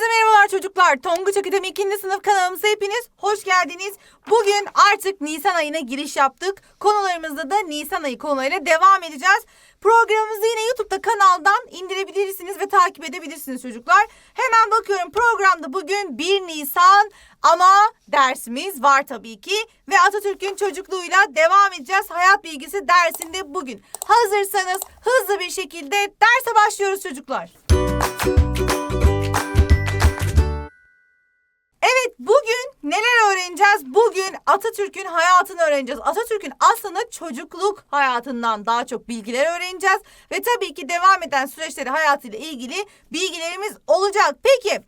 Herkese merhabalar çocuklar. Tonguç Akademi 2. sınıf kanalımıza hepiniz hoş geldiniz. Bugün artık Nisan ayına giriş yaptık. Konularımızda da Nisan ayı konularıyla devam edeceğiz. Programımızı yine YouTube'da kanaldan indirebilirsiniz ve takip edebilirsiniz çocuklar. Hemen bakıyorum programda bugün 1 Nisan ama dersimiz var tabii ki. Ve Atatürk'ün çocukluğuyla devam edeceğiz. Hayat bilgisi dersinde bugün. Hazırsanız hızlı bir şekilde derse başlıyoruz çocuklar. Evet bugün neler öğreneceğiz? Bugün Atatürk'ün hayatını öğreneceğiz. Atatürk'ün aslında çocukluk hayatından daha çok bilgiler öğreneceğiz. Ve tabii ki devam eden süreçleri hayatıyla ilgili bilgilerimiz olacak. Peki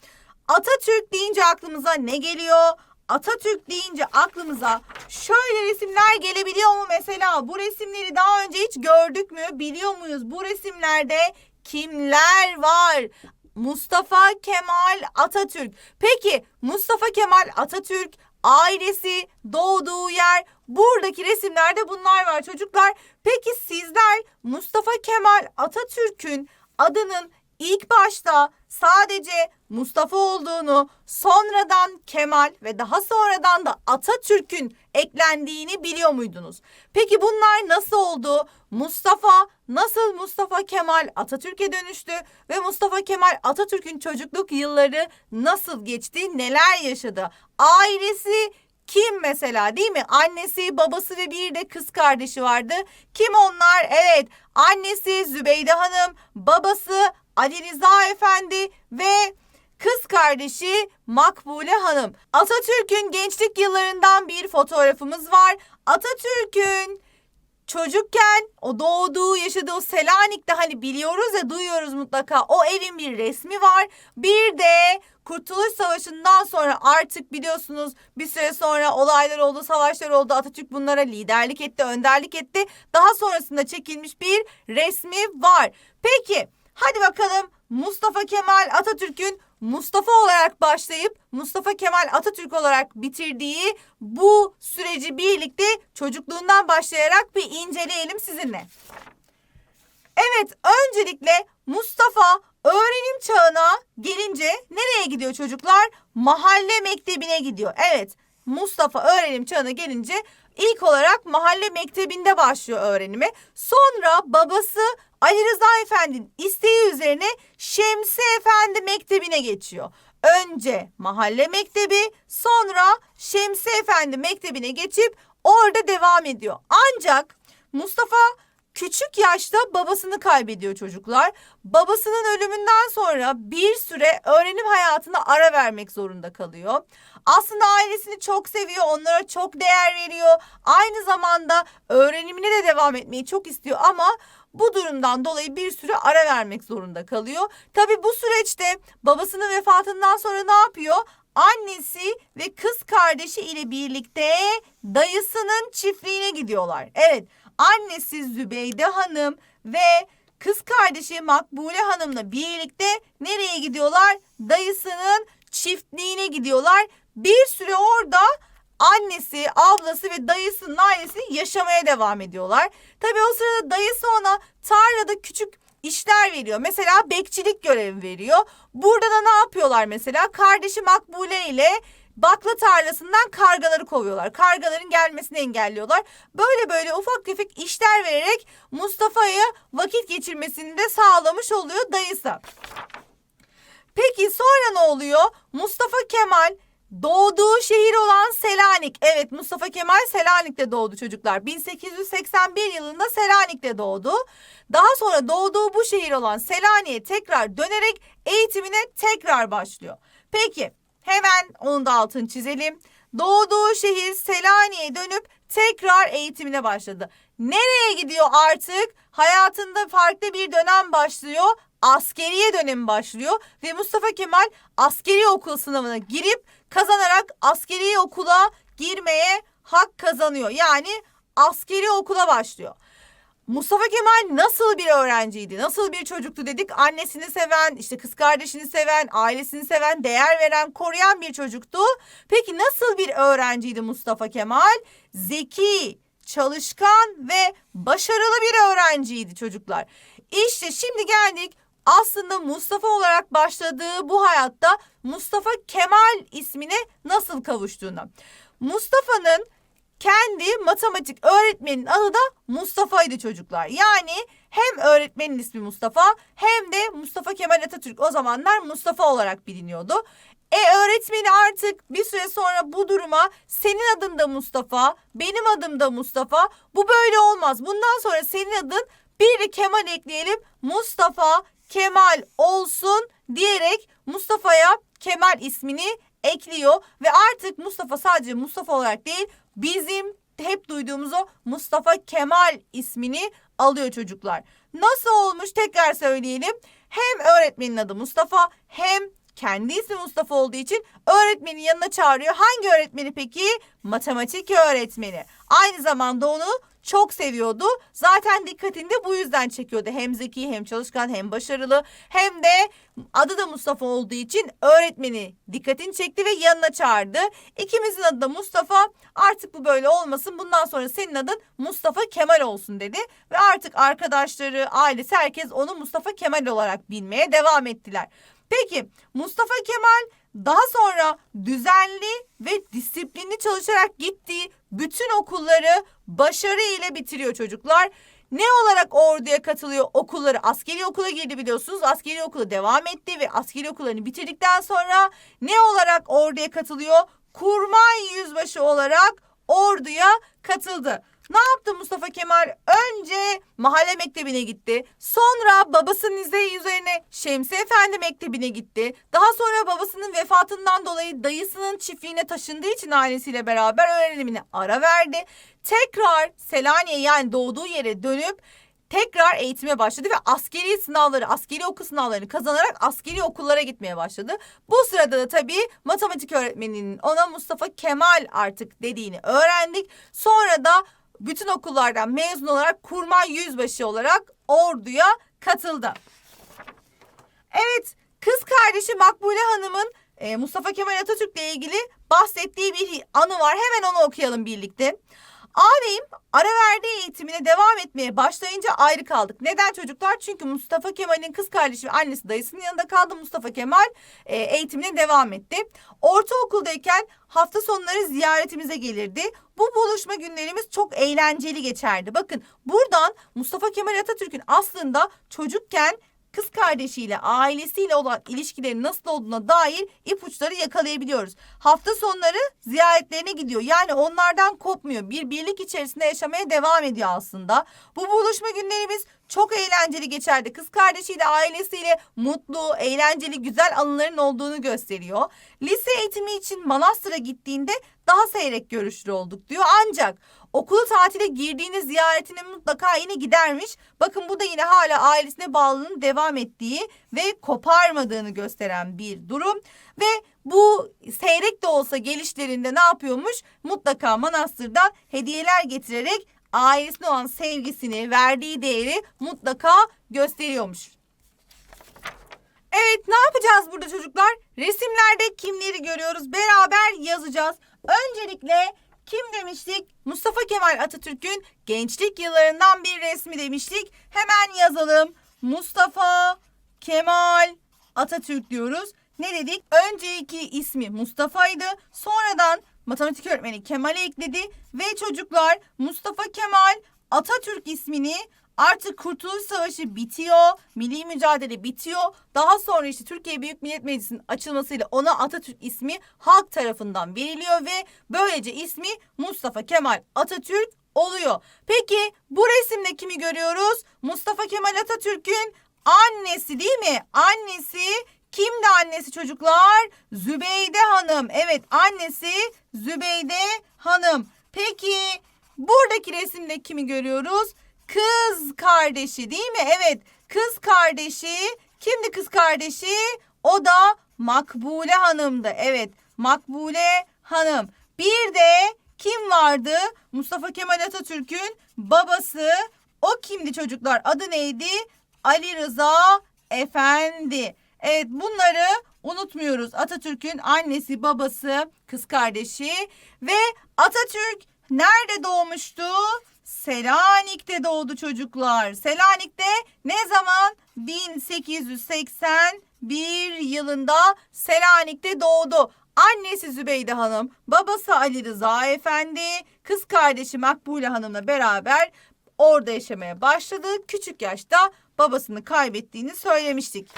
Atatürk deyince aklımıza ne geliyor? Atatürk deyince aklımıza şöyle resimler gelebiliyor mu mesela? Bu resimleri daha önce hiç gördük mü? Biliyor muyuz? Bu resimlerde kimler var? Mustafa Kemal Atatürk. Peki Mustafa Kemal Atatürk ailesi, doğduğu yer, buradaki resimlerde bunlar var çocuklar. Peki sizler Mustafa Kemal Atatürk'ün adının ilk başta sadece Mustafa olduğunu, sonradan Kemal ve daha sonradan da Atatürk'ün eklendiğini biliyor muydunuz? Peki bunlar nasıl oldu? Mustafa nasıl Mustafa Kemal Atatürk'e dönüştü ve Mustafa Kemal Atatürk'ün çocukluk yılları nasıl geçti? Neler yaşadı? Ailesi kim mesela değil mi? Annesi, babası ve bir de kız kardeşi vardı. Kim onlar? Evet, annesi Zübeyde Hanım, babası Ali Rıza Efendi ve kız kardeşi Makbule Hanım. Atatürk'ün gençlik yıllarından bir fotoğrafımız var. Atatürk'ün çocukken o doğduğu yaşadığı o Selanik'te hani biliyoruz ya duyuyoruz mutlaka o evin bir resmi var. Bir de Kurtuluş Savaşı'ndan sonra artık biliyorsunuz bir süre sonra olaylar oldu, savaşlar oldu. Atatürk bunlara liderlik etti, önderlik etti. Daha sonrasında çekilmiş bir resmi var. Peki hadi bakalım Mustafa Kemal Atatürk'ün Mustafa olarak başlayıp Mustafa Kemal Atatürk olarak bitirdiği bu süreci birlikte çocukluğundan başlayarak bir inceleyelim sizinle. Evet, öncelikle Mustafa öğrenim çağına gelince nereye gidiyor çocuklar? Mahalle mektebine gidiyor. Evet, Mustafa öğrenim çağına gelince ilk olarak mahalle mektebinde başlıyor öğrenime. Sonra babası Ali Rıza Efendi'nin isteği üzerine Şemsi Efendi Mektebi'ne geçiyor. Önce mahalle mektebi sonra Şemsi Efendi Mektebi'ne geçip orada devam ediyor. Ancak Mustafa küçük yaşta babasını kaybediyor çocuklar. Babasının ölümünden sonra bir süre öğrenim hayatına ara vermek zorunda kalıyor. Aslında ailesini çok seviyor, onlara çok değer veriyor. Aynı zamanda öğrenimine de devam etmeyi çok istiyor ama bu durumdan dolayı bir süre ara vermek zorunda kalıyor. Tabi bu süreçte babasının vefatından sonra ne yapıyor? Annesi ve kız kardeşi ile birlikte dayısının çiftliğine gidiyorlar. Evet, annesi Zübeyde Hanım ve kız kardeşi Makbule Hanım'la birlikte nereye gidiyorlar? Dayısının çiftliğine gidiyorlar. Bir süre orada annesi, ablası ve dayısının ailesi yaşamaya devam ediyorlar. Tabii o sırada dayısı ona tarlada küçük işler veriyor. Mesela bekçilik görevi veriyor. Burada da ne yapıyorlar mesela? Kardeşi Makbule ile bakla tarlasından kargaları kovuyorlar. Kargaların gelmesini engelliyorlar. Böyle böyle ufak tefek işler vererek Mustafa'ya vakit geçirmesini de sağlamış oluyor dayısı. Peki sonra ne oluyor? Mustafa Kemal Doğduğu şehir olan Selanik. Evet Mustafa Kemal Selanik'te doğdu çocuklar. 1881 yılında Selanik'te doğdu. Daha sonra doğduğu bu şehir olan Selanik'e tekrar dönerek eğitimine tekrar başlıyor. Peki hemen onun da altını çizelim. Doğduğu şehir Selanik'e dönüp tekrar eğitimine başladı. Nereye gidiyor artık? Hayatında farklı bir dönem başlıyor. Askeriye dönemi başlıyor ve Mustafa Kemal askeri okul sınavına girip kazanarak askeri okula girmeye hak kazanıyor. Yani askeri okula başlıyor. Mustafa Kemal nasıl bir öğrenciydi? Nasıl bir çocuktu dedik? Annesini seven, işte kız kardeşini seven, ailesini seven, değer veren, koruyan bir çocuktu. Peki nasıl bir öğrenciydi Mustafa Kemal? Zeki, çalışkan ve başarılı bir öğrenciydi çocuklar. İşte şimdi geldik aslında Mustafa olarak başladığı bu hayatta Mustafa Kemal ismine nasıl kavuştuğunu. Mustafa'nın kendi matematik öğretmeninin adı da Mustafa'ydı çocuklar. Yani hem öğretmenin ismi Mustafa hem de Mustafa Kemal Atatürk o zamanlar Mustafa olarak biliniyordu. E öğretmeni artık bir süre sonra bu duruma senin adın da Mustafa, benim adım da Mustafa. Bu böyle olmaz. Bundan sonra senin adın bir de Kemal ekleyelim. Mustafa Kemal olsun diyerek Mustafa'ya Kemal ismini ekliyor ve artık Mustafa sadece Mustafa olarak değil bizim hep duyduğumuz o Mustafa Kemal ismini alıyor çocuklar. Nasıl olmuş tekrar söyleyelim. Hem öğretmenin adı Mustafa hem kendi ismi Mustafa olduğu için öğretmenin yanına çağırıyor. Hangi öğretmeni peki? Matematik öğretmeni. Aynı zamanda onu çok seviyordu. Zaten dikkatini de bu yüzden çekiyordu. Hem zeki hem çalışkan hem başarılı hem de adı da Mustafa olduğu için öğretmeni dikkatini çekti ve yanına çağırdı. İkimizin adı da Mustafa. Artık bu böyle olmasın. Bundan sonra senin adın Mustafa Kemal olsun dedi. Ve artık arkadaşları, ailesi herkes onu Mustafa Kemal olarak bilmeye devam ettiler. Peki Mustafa Kemal daha sonra düzenli ve disiplinli çalışarak gittiği bütün okulları başarı ile bitiriyor çocuklar. Ne olarak orduya katılıyor okulları? Askeri okula girdi biliyorsunuz. Askeri okula devam etti ve askeri okullarını bitirdikten sonra ne olarak orduya katılıyor? Kurmay yüzbaşı olarak orduya katıldı. Ne yaptı Mustafa Kemal? Önce mahalle mektebine gitti. Sonra babasının isteği üzerine Şemsi Efendi mektebine gitti. Daha sonra babasının vefatından dolayı dayısının çiftliğine taşındığı için ailesiyle beraber öğrenimine ara verdi. Tekrar Selanik'e yani doğduğu yere dönüp tekrar eğitime başladı ve askeri sınavları, askeri okul sınavlarını kazanarak askeri okullara gitmeye başladı. Bu sırada da tabii matematik öğretmeninin ona Mustafa Kemal artık dediğini öğrendik. Sonra da bütün okullardan mezun olarak kurmay yüzbaşı olarak orduya katıldı. Evet, kız kardeşi Makbule Hanım'ın e, Mustafa Kemal Atatürk'le ilgili bahsettiği bir anı var. Hemen onu okuyalım birlikte. Ağabeyim ara verdiği eğitimine devam etmeye başlayınca ayrı kaldık. Neden çocuklar? Çünkü Mustafa Kemal'in kız kardeşi ve annesi dayısının yanında kaldı. Mustafa Kemal e, eğitimine devam etti. Ortaokuldayken hafta sonları ziyaretimize gelirdi. Bu buluşma günlerimiz çok eğlenceli geçerdi. Bakın buradan Mustafa Kemal Atatürk'ün aslında çocukken kız kardeşiyle, ailesiyle olan ilişkileri nasıl olduğuna dair ipuçları yakalayabiliyoruz. Hafta sonları ziyaretlerine gidiyor. Yani onlardan kopmuyor. Bir birlik içerisinde yaşamaya devam ediyor aslında. Bu buluşma günlerimiz çok eğlenceli geçerdi. Kız kardeşiyle, ailesiyle mutlu, eğlenceli, güzel anıların olduğunu gösteriyor. Lise eğitimi için Manastır'a gittiğinde daha seyrek görüşlü olduk diyor. Ancak okulu tatile girdiğinde ziyaretine mutlaka yine gidermiş. Bakın bu da yine hala ailesine bağlılığının devam ettiği ve koparmadığını gösteren bir durum. Ve bu seyrek de olsa gelişlerinde ne yapıyormuş? Mutlaka manastırdan hediyeler getirerek ailesine olan sevgisini, verdiği değeri mutlaka gösteriyormuş. Evet ne yapacağız burada çocuklar? Resimlerde kimleri görüyoruz? Beraber yazacağız. Öncelikle kim demiştik? Mustafa Kemal Atatürk'ün gençlik yıllarından bir resmi demiştik. Hemen yazalım. Mustafa Kemal Atatürk diyoruz. Ne dedik? Önceki ismi Mustafa'ydı. Sonradan matematik öğretmeni Kemal'e ekledi ve çocuklar Mustafa Kemal Atatürk ismini Artık Kurtuluş Savaşı bitiyor, milli mücadele bitiyor. Daha sonra işte Türkiye Büyük Millet Meclisi'nin açılmasıyla ona Atatürk ismi halk tarafından veriliyor ve böylece ismi Mustafa Kemal Atatürk oluyor. Peki bu resimde kimi görüyoruz? Mustafa Kemal Atatürk'ün annesi değil mi? Annesi kimdi annesi çocuklar? Zübeyde Hanım. Evet annesi Zübeyde Hanım. Peki buradaki resimde kimi görüyoruz? Kız kardeşi değil mi? Evet kız kardeşi. Kimdi kız kardeşi? O da Makbule Hanım'dı. Evet Makbule Hanım. Bir de kim vardı? Mustafa Kemal Atatürk'ün babası. O kimdi çocuklar? Adı neydi? Ali Rıza Efendi. Evet bunları unutmuyoruz. Atatürk'ün annesi, babası, kız kardeşi ve Atatürk nerede doğmuştu? Selanik'te doğdu çocuklar. Selanik'te ne zaman? bir yılında Selanik'te doğdu. Annesi Zübeyde Hanım, babası Ali Rıza Efendi, kız kardeşi Makbule Hanım'la beraber orada yaşamaya başladı. Küçük yaşta babasını kaybettiğini söylemiştik.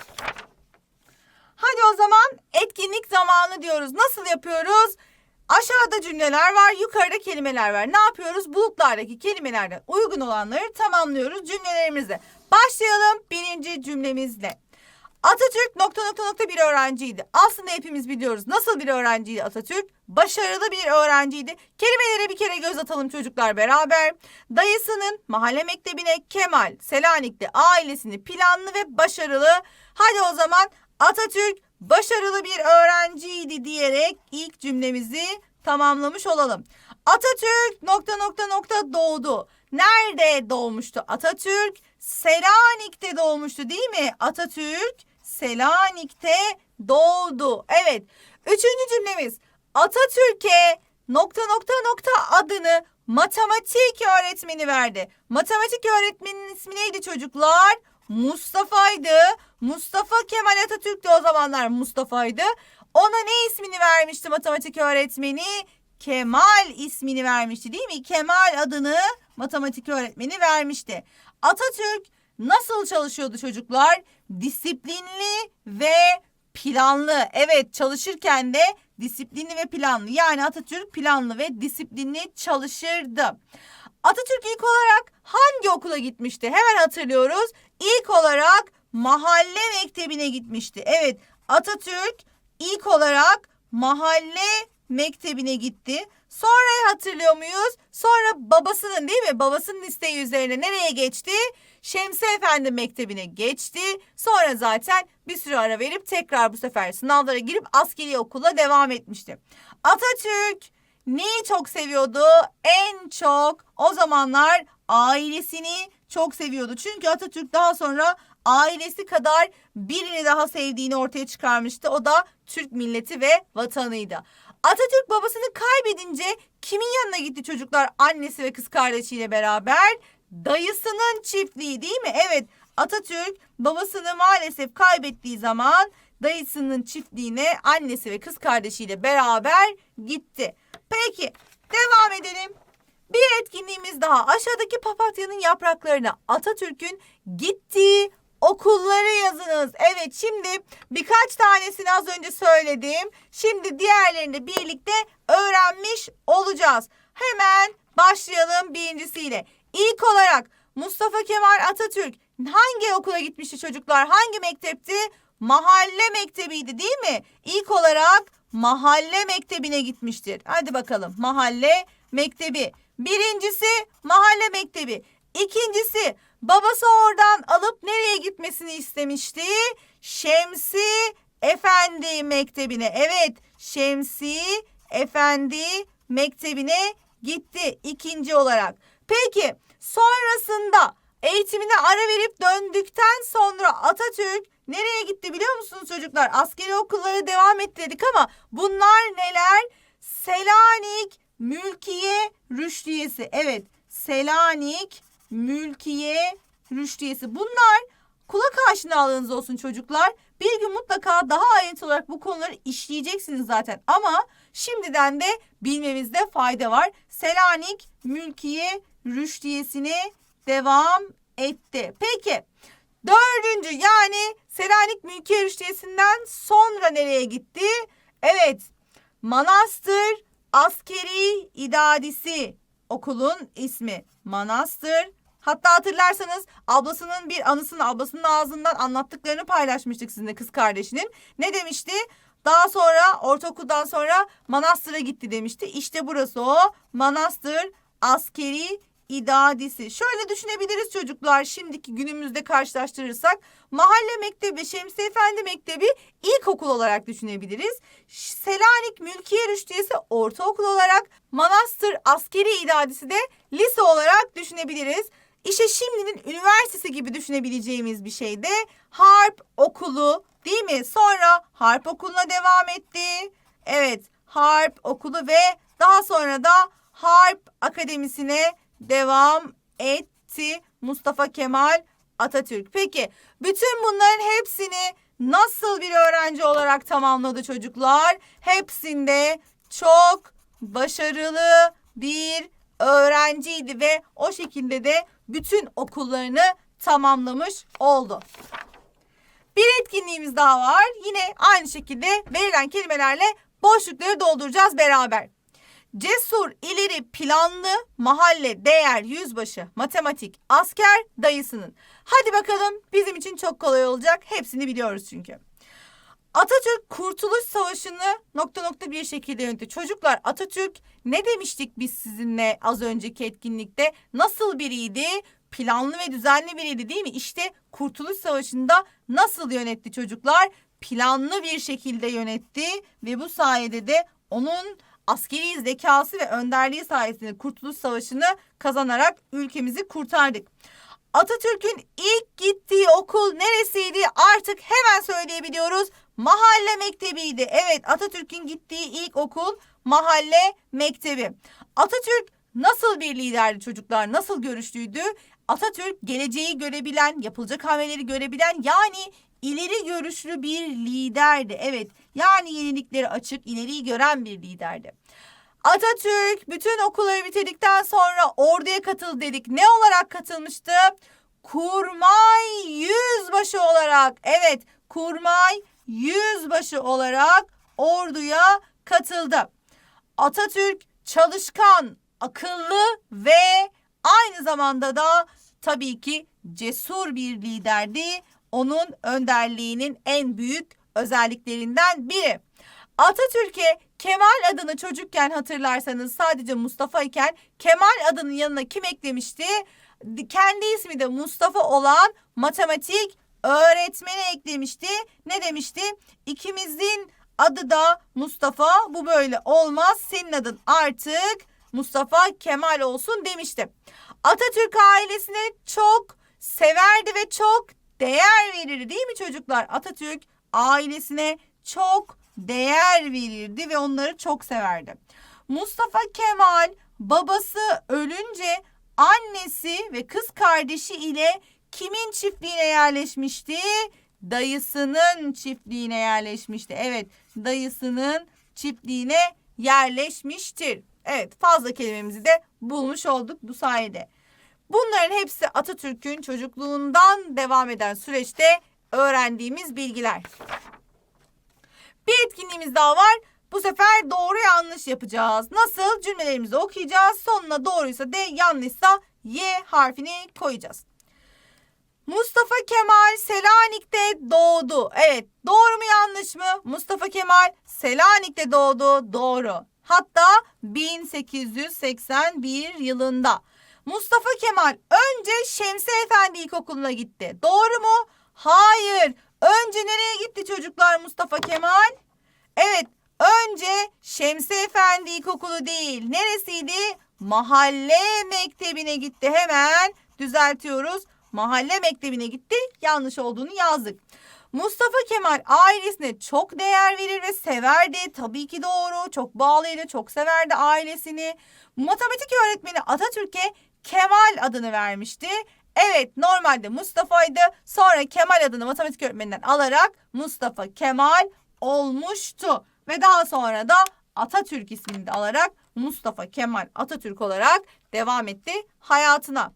Hadi o zaman etkinlik zamanı diyoruz. Nasıl yapıyoruz? Aşağıda cümleler var, yukarıda kelimeler var. Ne yapıyoruz? Bulutlardaki kelimelerden uygun olanları tamamlıyoruz cümlelerimizle. Başlayalım birinci cümlemizle. Atatürk nokta nokta nokta bir öğrenciydi. Aslında hepimiz biliyoruz. Nasıl bir öğrenciydi Atatürk? Başarılı bir öğrenciydi. Kelimelere bir kere göz atalım çocuklar beraber. Dayısının mahalle mektebine Kemal, Selanik'te ailesini planlı ve başarılı. Hadi o zaman Atatürk başarılı bir öğrenciydi diyerek ilk cümlemizi tamamlamış olalım. Atatürk nokta nokta nokta doğdu. Nerede doğmuştu Atatürk? Selanik'te doğmuştu değil mi? Atatürk Selanik'te doğdu. Evet. Üçüncü cümlemiz. Atatürk'e nokta nokta nokta adını matematik öğretmeni verdi. Matematik öğretmeninin ismi neydi çocuklar? Mustafa'ydı. Mustafa Kemal Atatürk de o zamanlar Mustafa'ydı. Ona ne ismini vermişti matematik öğretmeni? Kemal ismini vermişti değil mi? Kemal adını matematik öğretmeni vermişti. Atatürk nasıl çalışıyordu çocuklar? Disiplinli ve planlı. Evet çalışırken de disiplinli ve planlı. Yani Atatürk planlı ve disiplinli çalışırdı. Atatürk ilk olarak hangi okula gitmişti? Hemen hatırlıyoruz. İlk olarak mahalle mektebine gitmişti. Evet Atatürk ilk olarak mahalle mektebine gitti. Sonrayı hatırlıyor muyuz? Sonra babasının değil mi? Babasının isteği üzerine nereye geçti? Şemsi Efendi Mektebi'ne geçti. Sonra zaten bir süre ara verip tekrar bu sefer sınavlara girip askeri okula devam etmişti. Atatürk neyi çok seviyordu? En çok o zamanlar ailesini çok seviyordu. Çünkü Atatürk daha sonra ailesi kadar birini daha sevdiğini ortaya çıkarmıştı. O da Türk milleti ve vatanıydı. Atatürk babasını kaybedince kimin yanına gitti çocuklar? Annesi ve kız kardeşiyle beraber dayısının çiftliği değil mi? Evet Atatürk babasını maalesef kaybettiği zaman dayısının çiftliğine annesi ve kız kardeşiyle beraber gitti. Peki devam edelim. Bir etkinliğimiz daha. Aşağıdaki papatyanın yapraklarına Atatürk'ün gittiği okulları yazınız. Evet şimdi birkaç tanesini az önce söyledim. Şimdi diğerlerini birlikte öğrenmiş olacağız. Hemen başlayalım birincisiyle. İlk olarak Mustafa Kemal Atatürk hangi okula gitmişti çocuklar? Hangi mektepti? Mahalle mektebiydi değil mi? İlk olarak mahalle mektebine gitmiştir. Hadi bakalım mahalle mektebi. Birincisi mahalle mektebi. İkincisi babası oradan alıp nereye gitmesini istemişti? Şemsi Efendi Mektebi'ne. Evet Şemsi Efendi Mektebi'ne gitti ikinci olarak. Peki sonrasında eğitimine ara verip döndükten sonra Atatürk nereye gitti biliyor musunuz çocuklar? Askeri okulları devam ettirdik ama bunlar neler? Selanik Mülkiye Rüştiyesi. Evet Selanik Mülkiye Rüştiyesi. Bunlar kulak aşinalığınız olsun çocuklar. Bir gün mutlaka daha ayrıntılı olarak bu konuları işleyeceksiniz zaten. Ama şimdiden de bilmemizde fayda var. Selanik Mülkiye Rüştiyesi'ne devam etti. Peki dördüncü yani Selanik Mülkiye Rüştiyesi'nden sonra nereye gitti? Evet Manastır Askeri İdadisi okulun ismi Manastır. Hatta hatırlarsanız ablasının bir anısını ablasının ağzından anlattıklarını paylaşmıştık sizinle kız kardeşinin. Ne demişti? Daha sonra ortaokuldan sonra Manastır'a gitti demişti. İşte burası o Manastır Askeri İdadisi. Şöyle düşünebiliriz çocuklar şimdiki günümüzde karşılaştırırsak. Mahalle Mektebi, Şemsi Efendi Mektebi ilkokul olarak düşünebiliriz. Selanik Mülkiye Rüştiyesi ortaokul olarak, Manastır Askeri İdadisi de lise olarak düşünebiliriz. İşte şimdinin üniversitesi gibi düşünebileceğimiz bir şey de harp okulu değil mi? Sonra harp okuluna devam etti. Evet harp okulu ve daha sonra da harp akademisine devam etti Mustafa Kemal Atatürk. Peki bütün bunların hepsini nasıl bir öğrenci olarak tamamladı çocuklar? Hepsinde çok başarılı bir öğrenciydi ve o şekilde de bütün okullarını tamamlamış oldu. Bir etkinliğimiz daha var. Yine aynı şekilde verilen kelimelerle boşlukları dolduracağız beraber. Cesur, ileri, planlı, mahalle, değer, yüzbaşı, matematik, asker, dayısının. Hadi bakalım bizim için çok kolay olacak. Hepsini biliyoruz çünkü. Atatürk Kurtuluş Savaşı'nı nokta nokta bir şekilde yönetti. Çocuklar Atatürk ne demiştik biz sizinle az önceki etkinlikte? Nasıl biriydi? Planlı ve düzenli biriydi değil mi? İşte Kurtuluş Savaşı'nda nasıl yönetti çocuklar? Planlı bir şekilde yönetti ve bu sayede de onun askeri zekası ve önderliği sayesinde Kurtuluş Savaşı'nı kazanarak ülkemizi kurtardık. Atatürk'ün ilk gittiği okul neresiydi? Artık hemen söyleyebiliyoruz. Mahalle mektebiydi. Evet Atatürk'ün gittiği ilk okul mahalle mektebi. Atatürk nasıl bir liderdi çocuklar? Nasıl görüşlüydü? Atatürk geleceği görebilen, yapılacak hamleleri görebilen yani ileri görüşlü bir liderdi. Evet yani yenilikleri açık, ileriyi gören bir liderdi. Atatürk bütün okulları bitirdikten sonra orduya katıl dedik. Ne olarak katılmıştı? Kurmay yüzbaşı olarak. Evet, kurmay yüzbaşı olarak orduya katıldı. Atatürk çalışkan, akıllı ve aynı zamanda da tabii ki cesur bir liderdi. Onun önderliğinin en büyük özelliklerinden biri. Atatürk'e Kemal adını çocukken hatırlarsanız sadece Mustafa iken Kemal adının yanına kim eklemişti? Kendi ismi de Mustafa olan matematik öğretmeni eklemişti. Ne demişti? İkimizin adı da Mustafa. Bu böyle olmaz. Senin adın artık Mustafa Kemal olsun demişti. Atatürk ailesine çok severdi ve çok değer verirdi değil mi çocuklar? Atatürk ailesine çok değer verirdi ve onları çok severdi. Mustafa Kemal babası ölünce annesi ve kız kardeşi ile kimin çiftliğine yerleşmişti? Dayısının çiftliğine yerleşmişti. Evet, dayısının çiftliğine yerleşmiştir. Evet, fazla kelimemizi de bulmuş olduk bu sayede. Bunların hepsi Atatürk'ün çocukluğundan devam eden süreçte öğrendiğimiz bilgiler. Bir etkinliğimiz daha var. Bu sefer doğru yanlış yapacağız. Nasıl? Cümlelerimizi okuyacağız. Sonuna doğruysa D, yanlışsa Y harfini koyacağız. Mustafa Kemal Selanik'te doğdu. Evet, doğru mu yanlış mı? Mustafa Kemal Selanik'te doğdu. Doğru. Hatta 1881 yılında. Mustafa Kemal önce Şemsi Efendi İlkokulu'na gitti. Doğru mu? Hayır. Önce nereye gitti çocuklar Mustafa Kemal? Evet, önce Şemsi Efendi İlkokulu değil. Neresiydi? Mahalle mektebine gitti. Hemen düzeltiyoruz. Mahalle mektebine gitti. Yanlış olduğunu yazdık. Mustafa Kemal ailesine çok değer verir ve severdi. Tabii ki doğru. Çok bağlıydı, çok severdi ailesini. Matematik öğretmeni Atatürk'e Kemal adını vermişti. Evet normalde Mustafa'ydı. Sonra Kemal adını matematik öğretmeninden alarak Mustafa Kemal olmuştu. Ve daha sonra da Atatürk ismini de alarak Mustafa Kemal Atatürk olarak devam etti hayatına.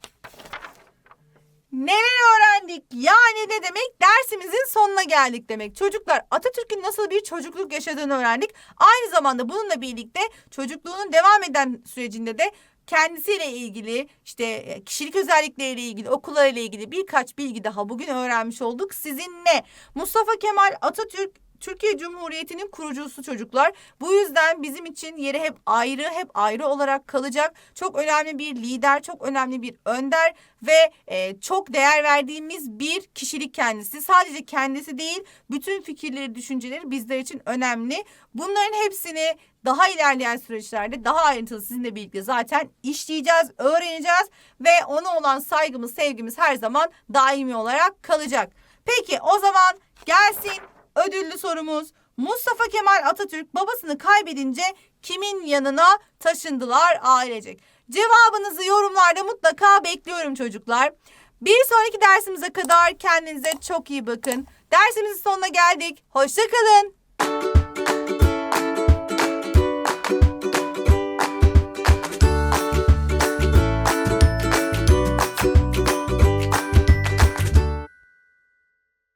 Neler öğrendik? Yani ne demek? Dersimizin sonuna geldik demek. Çocuklar Atatürk'ün nasıl bir çocukluk yaşadığını öğrendik. Aynı zamanda bununla birlikte çocukluğunun devam eden sürecinde de kendisiyle ilgili işte e, kişilik özellikleriyle ilgili okullarıyla ilgili birkaç bilgi daha bugün öğrenmiş olduk sizinle. Mustafa Kemal Atatürk Türkiye Cumhuriyeti'nin kurucusu çocuklar. Bu yüzden bizim için yeri hep ayrı, hep ayrı olarak kalacak. Çok önemli bir lider, çok önemli bir önder ve e, çok değer verdiğimiz bir kişilik kendisi. Sadece kendisi değil, bütün fikirleri, düşünceleri bizler için önemli. Bunların hepsini daha ilerleyen süreçlerde daha ayrıntılı sizinle birlikte zaten işleyeceğiz, öğreneceğiz ve ona olan saygımız, sevgimiz her zaman daimi olarak kalacak. Peki o zaman gelsin ödüllü sorumuz. Mustafa Kemal Atatürk babasını kaybedince kimin yanına taşındılar ailecek? Cevabınızı yorumlarda mutlaka bekliyorum çocuklar. Bir sonraki dersimize kadar kendinize çok iyi bakın. Dersimizin sonuna geldik. Hoşçakalın.